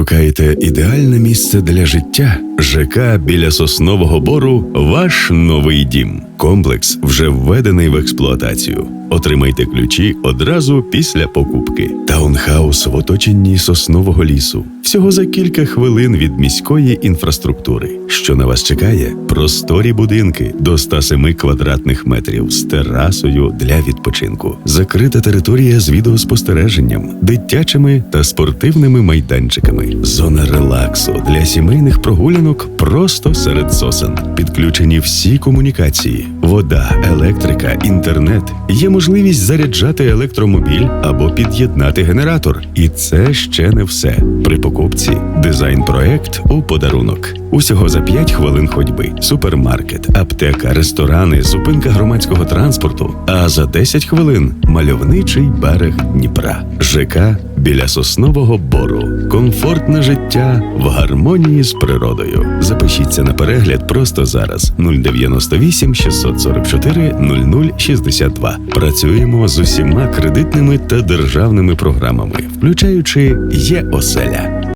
Шукаєте ідеальне місце для життя? ЖК біля соснового бору ваш новий дім. Комплекс вже введений в експлуатацію. Отримайте ключі одразу після покупки. Таунхаус в оточенні соснового лісу. Всього за кілька хвилин від міської інфраструктури. Що на вас чекає? Просторі будинки до 107 квадратних метрів з терасою для відпочинку. Закрита територія з відеоспостереженням, дитячими та спортивними майданчиками. Зона релаксу для сімейних прогулянок просто серед сосен. Підключені всі комунікації: вода, електрика, інтернет. Є можливість заряджати електромобіль або під'єднати генератор. І це ще не все. При покупці дизайн-проект у подарунок. Усього за 5 хвилин ходьби. Супермаркет, аптека, ресторани, зупинка громадського транспорту. А за 10 хвилин мальовничий берег Дніпра. ЖК біля соснового бору. Комфортне життя в гармонії з природою. Запишіться на перегляд просто зараз. 098 644 0062. Працюємо з усіма кредитними та державними програмами, включаючи є оселя.